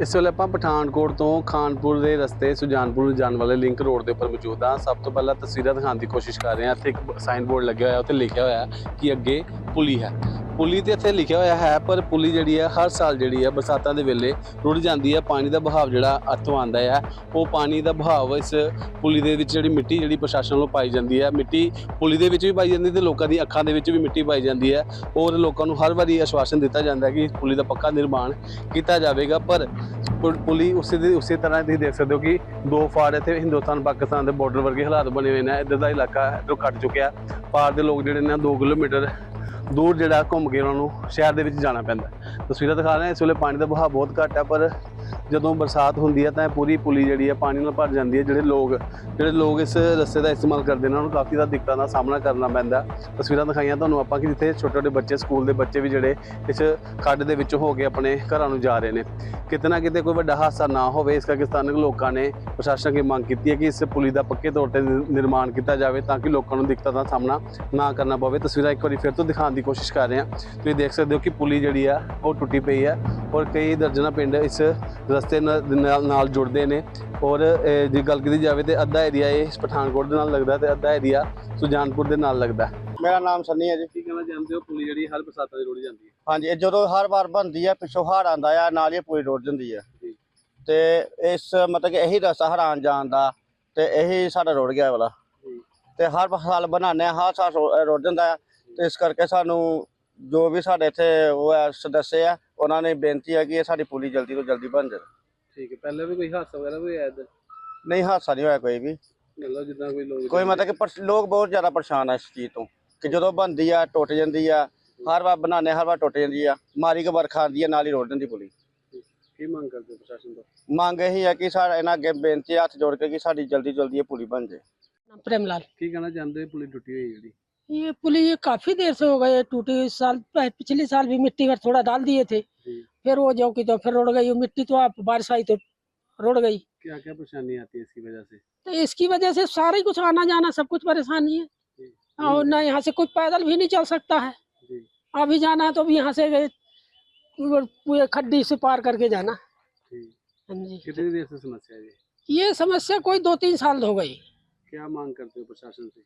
ਇਸ ਵੇਲੇ ਆਪਾਂ ਪਠਾਨਕੋਟ ਤੋਂ ਖਾਨਪੁਰ ਦੇ ਰਸਤੇ ਸੁਜਾਨਪੁਰ ਨੂੰ ਜਾਣ ਵਾਲੇ ਲਿੰਕ ਰੋਡ ਦੇ ਉੱਪਰ ਮੌਜੂਦ ਹਾਂ। ਸਭ ਤੋਂ ਪਹਿਲਾਂ ਤਸਵੀਰਾਂ ਦਿਖਾਉਣ ਦੀ ਕੋਸ਼ਿਸ਼ ਕਰ ਰਹੇ ਹਾਂ। ਇੱਥੇ ਇੱਕ ਸਾਈਨ ਬੋਰਡ ਲੱਗਿਆ ਹੋਇਆ ਉੱਤੇ ਲਿਖਿਆ ਹੋਇਆ ਕਿ ਅੱਗੇ ਪੁਲੀ ਹੈ। ਪੁਲੀ ਤੇ ਇੱਥੇ ਲਿਖਿਆ ਹੋਇਆ ਹੈ, ਪਰ ਪੁਲੀ ਜਿਹੜੀ ਹੈ, ਹਰ ਸਾਲ ਜਿਹੜੀ ਹੈ, ਬਰਸਾਤਾਂ ਦੇ ਵੇਲੇ ਰੁੜ ਜਾਂਦੀ ਹੈ। ਪਾਣੀ ਦਾ ਬਹਾਵ ਜਿਹੜਾ ਅੱਤੋਂ ਆਉਂਦਾ ਹੈ, ਉਹ ਪਾਣੀ ਦਾ ਬਹਾਵ ਇਸ ਪੁਲੀ ਦੇ ਵਿੱਚ ਜਿਹੜੀ ਮਿੱਟੀ ਜਿਹੜੀ ਪ੍ਰਸ਼ਾਸਨ ਵੱਲੋਂ ਪਾਈ ਜਾਂਦੀ ਹੈ, ਮਿੱਟੀ ਪੁਲੀ ਦੇ ਵਿੱਚ ਵੀ ਪਾਈ ਜਾਂਦੀ ਤੇ ਲੋਕਾਂ ਦੀ ਅੱਖਾਂ ਦੇ ਵਿੱਚ ਵੀ ਮਿੱਟੀ ਪਾਈ ਜਾਂਦੀ ਹੈ। ਔਰ ਲੋਕਾਂ ਨੂੰ ਹਰ ਵਾਰੀ ਆਸ਼ਵਾਸਨ ਦਿੱਤਾ ਜਾਂਦਾ ਹੈ ਕਿ ਇਸ ਪੁਲੀ ਦਾ ਪੱਕਾ ਨਿਰਮਾਣ ਕੀਤਾ ਜਾਵੇਗਾ, ਪਰ ਪੁ- ਪੁਲੀ ਉਸੇ ਦੀ, ਉਸੇ ਤਰ੍ਹਾਂ ਤੁਸੀਂ ਦੇਖ ਸਕਦੇ ਹੋ ਕਿ ਦੋ ਫਾੜ ਇੱਥੇ ਹਿੰਦੁਸਤਾਨ, ਪਾਕਿਸਤਾਨ ਦੇ ਬਾਰਡਰ ਵਰਗੇ ਹਾਲਾਤ ਬਣੇ ਹੋਏ ਨੇ। ਇੱਧਰ ਦਾ ਇਲਾਕਾ ਜੋ ਕੱਟ ਚੁੱਕਿਆ। ਪਾਰ ਦੇ ਲੋਕ ਜਿਹੜੇ ਨੇ 2 ਕਿਲੋਮੀਟਰ ਦੂਰ ਜਿਹੜਾ ਘੁੰਮ ਕੇ ਉਹਨਾਂ ਨੂੰ ਸ਼ਹਿਰ ਦੇ ਵਿੱਚ ਜਾਣਾ ਪੈਂਦਾ ਤਸਵੀਰਾਂ ਦਿਖਾ ਰਹੇ ਇਸ ਵੇਲੇ ਪਾਣੀ ਦਾ ਬਹਾਅ ਬਹੁਤ ਘੱਟ ਹੈ, ਪਰ ਜਦੋਂ ਬਰਸਾਤ ਹੁੰਦੀ ਹੈ ਤਾਂ ਪੂਰੀ ਪੁਲੀ ਜਿਹੜੀ ਹੈ ਪਾਣੀ ਨਾਲ ਭਰ ਜਾਂਦੀ ਹੈ ਜਿਹੜੇ ਲੋਕ ਜਿਹੜੇ ਲੋਕ ਇਸ ਰਸਤੇ ਦਾ ਇਸਤੇਮਾਲ ਕਰਦੇ ਨੇ, ਉਹਨਾਂ ਨੂੰ ਕਾਫੀ ਜ਼ਿਆਦਾ ਦਿੱਕਤਾਂ ਦਾ ਸਾਹਮਣਾ ਕਰਨਾ ਪੈਂਦਾ। ਤਸਵੀਰਾਂ ਦਿਖਾਈਆਂ ਤੁਹਾਨੂੰ ਆਪਾਂ ਕਿ ਜਿੱਥੇ ਛੋਟੇ ਛੋਟੇ ਬੱਚੇ, ਸਕੂਲ ਦੇ ਬੱਚੇ ਵੀ ਜਿਹੜੇ ਇਸ ਖੱਡ ਦੇ ਵਿੱਚ ਹੋ ਕੇ ਆਪਣੇ ਘਰਾਂ ਨੂੰ ਜਾ ਰਹੇ ਨੇ। ਕਿਤੇ ਨਾ ਕਿਤੇ ਕੋਈ ਵੱਡਾ ਹਾਦਸਾ ਨਾ ਹੋਵੇ, ਇਸ ਕਰਕੇ ਸਥਾਨਕ ਲੋਕਾਂ ਨੇ ਪ੍ਰਸ਼ਾਸਨ ਅੱਗੇ ਮੰਗ ਕੀਤੀ ਹੈ ਕਿ ਇਸ ਪੁਲੀ ਦਾ ਪੱਕੇ ਤੌਰ ਤੇ ਨਿਰ- ਨਿਰਮਾਣ ਕੀਤਾ ਜਾਵੇ ਤਾਂ ਕਿ ਲੋਕਾਂ ਨੂੰ ਦਿੱਕਤਾਂ ਦਾ ਸਾਹਮਣਾ ਨਾ ਕਰਨਾ ਪਵੇ। ਤਸਵੀਰਾਂ ਇੱਕ ਵਾਰੀ ਫਿਰ ਤੋਂ ਦਿਖਾਉਣ ਦੀ ਕੋਸ਼ਿਸ਼ ਕਰ ਰਹੇ ਹਾਂ। ਤੁਸੀਂ ਦੇਖ ਸਕਦੇ ਹੋ ਕਿ ਪੁਲੀ ਜਿਹੜੀ ਆ, ਉਹ ਟੁੱਟੀ ਪਈ ਹੈ ਔਰ ਕਈ ਦਰਜਨਾਂ ਪਿੰਡ ਇਸ ਰਸਤੇ ਨਾਲ ਜੁੜਦੇ ਨੇ। ਔਰ ਜੇ ਗੱਲ ਕੀਤੀ ਜਾਵੇ ਤੇ ਅੱਧਾ ਏਰੀਆ ਇਹ ਪਠਾਨਕੋਟ ਦੇ ਨਾਲ ਲੱਗਦਾ ਤੇ ਅੱਧਾ ਏਰੀਆ ਸੁਜਾਨਪੁਰ ਦੇ ਨਾਲ ਲੱਗਦਾ। ਮੇਰਾ ਨਾਮ ਸੰਨੀ ਹੈ ਜੀ। ਕੀ ਕਹਿਣਾ ਚਾਹੁੰਦੇ ਹੋ? ਪੁਲੀ ਜਿਹੜੀ ਹਰ ਬਰਸਾਤਾਂ ਦੀ ਰੁੜ ਜਾਂਦੀ ਹੈ। ਹਾਂਜੀ ਇਹ ਜਦੋਂ ਹਰ ਵਾਰ ਬਣਦੀ ਹੈ ਪਿੱਛੋਂ ਹੜ੍ਹ ਆਂਦਾ ਆ ਨਾਲ ਹੀ ਪੂਰੀ ਰੁੜ ਜਾਂਦੀ ਹੈ। ਤੇ ਇਸ ਮਤਲਬ ਕਿ ਇਹੀ ਰਸਤਾ ਹਰਾਨ ਜਾਣ ਦਾ ਤੇ ਇਹੀ ਸਾਡਾ ਰੁੜ ਗਿਆ ਵਾਲਾ। ਤੇ ਹਰ ਸਾਲ ਬਣਾਉਂਦੇ ਆ ਹਰ ਸਾਲ ਰੁੜ ਜਾਂਦਾ ਹੈ ਤੇ ਇਸ ਕਰਕੇ ਸਾਨੂੰ ਜੋ ਵੀ ਸਾਡੇ ਇੱਥੇ ਉਹ ਹੈ ਸਦੱਸਿਆ ਹੈ ਉਹਨਾਂ ਨੇ ਬੇਨਤੀ ਹੈ ਕਿ ਇਹ ਸਾਡੀ ਪੁਲੀ ਜਲਦੀ ਤੋਂ ਜਲਦੀ ਬਣ ਜਾਵੇ ਠੀਕ ਹੈ ਪਹਿਲਾਂ ਵੀ ਕੋਈ ਹਾਦਸਾ ਵਗੈਰਾ ਵੀ ਹੋਇਆ ਇੱਧਰ ਨਹੀਂ ਹਾਦਸਾ ਨਹੀਂ ਹੋਇਆ ਕੋਈ ਵੀ ਮਤਲਬ ਜਿੱਦਾਂ ਕੋਈ ਲੋਕ ਕੋਈ ਮਤਲਬ ਕਿ ਪਰਸ- ਲੋਕ ਬਹੁਤ ਜ਼ਿਆਦਾ ਪਰੇਸ਼ਾਨ ਆ ਇਸ ਚੀਜ਼ ਤੋਂ ਕਿ ਜਦੋਂ ਬਣਦੀ ਆ ਟੁੱਟ ਜਾਂਦੀ ਆ ਹਰ ਵਾਰ ਬਣਾਉਂਦੇ ਹਾਂ, ਹਰ ਵਾਰ ਟੁੱਟ ਜਾਂਦੀ ਆ ਮਾਰੀ ਕੇ ਵਰਖਾ ਆਉਂਦੀ ਆ ਨਾਲ ਹੀ ਰੁੜ ਜਾਂਦੀ ਪੁਲੀ ਕੀ ਮੰਗ ਕਰਦੇ ਹੋ ਪ੍ਰਸ਼ਾਸਨ ਤੋਂ ਮੰਗ ਇਹੀ ਹੈ ਕਿ ਸਾਡਾ ਇਹਨਾਂ ਅੱਗੇ ਬੇਨਤੀ ਹੈ, ਹੱਥ ਜੋੜ ਕੇ ਕਿ ਸਾਡੀ ਜਲਦੀ ਜਲਦੀ ਇਹ ਪੁਲੀ ਬਣ ਜਾਏ नाम प्रेमलाल ਕੀ ਕਹਿਣਾ ਚਾਹੁੰਦੇ ਹੋ ਪੁਲੀ ਟੁੱਟੀ ਹੋਈ ਜਿਹੜੀ ये पुली ये काफी देर से हो गए टूटी हुई साल पिछले साल भी मिट्टी भर थोड़ा डाल दिए थे जी। फिर वो जो की तो फिर रोड गई मिट्टी तो आप बारिश आई तो रोड गई। क्या क्या परेशानी आती है इसकी वजह से? तो इसकी वजह से सारा कुछ आना जाना सब कुछ परेशानी है। और ना यहाँ से कोई पैदल भी नहीं चल सकता है। अभी जाना है तो भी यहाँ से पूरे खड्डी से पार करके जाना। हाँ जी। कितनी देर से समस्या है ये? ये समस्या कोई दो तीन साल हो गई। क्या मांग करते हो प्रशासन से?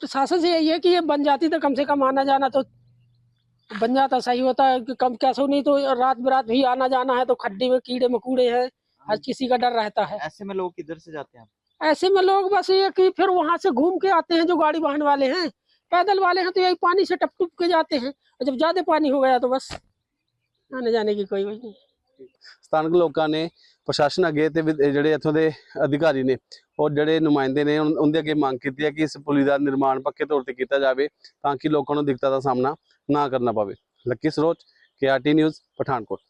प्रशासन से यही है कि ये बन जाती तो कम से कम आना जाना तो बन जाता सही होता है कि कम कैसे नहीं तो रात बरात भी आना जाना है तो खड्डी में कीड़े मकोड़े हैं हर किसी का डर रहता है ऐसे में लोग किधर से जाते हैं ऐसे में लोग बस ये कि फिर वहां से घूम के आते हैं जो गाड़ी वाहन वाले हैं पैदल वाले हैं तो यही पानी से टप टुप के जाते हैं और जब ज्यादा पानी हो गया तो बस आने जाने की कोई वजह नहीं ਸਥਾਨਕ ਲੋਕਾਂ ਨੇ ਪ੍ਰਸ਼ਾਸਨ ਅੱਗੇ ਤੇ ਵਿਦ- ਜਿਹੜੇ ਇੱਥੋਂ ਦੇ ਅਧਿਕਾਰੀ ਨੇ ਔਰ ਜਿਹੜੇ ਨੁਮਾਇੰਦੇ ਨੇ ਉਨ- ਉਹਦੇ ਅੱਗੇ ਮੰਗ ਕੀਤੀ ਹੈ ਕਿ ਇਸ ਪੁਲੀ ਦਾ ਨਿਰਮਾਣ ਪੱਕੇ ਤੌਰ ਤੇ ਕੀਤਾ ਜਾਵੇ ਤਾਂ ਕਿ ਲੋਕਾਂ ਨੂੰ ਦਿੱਕਤਾਂ ਦਾ ਸਾਹਮਣਾ ਨਾ ਕਰਨਾ ਪਵੇ। Lucky Saroj KRT news Pathankot.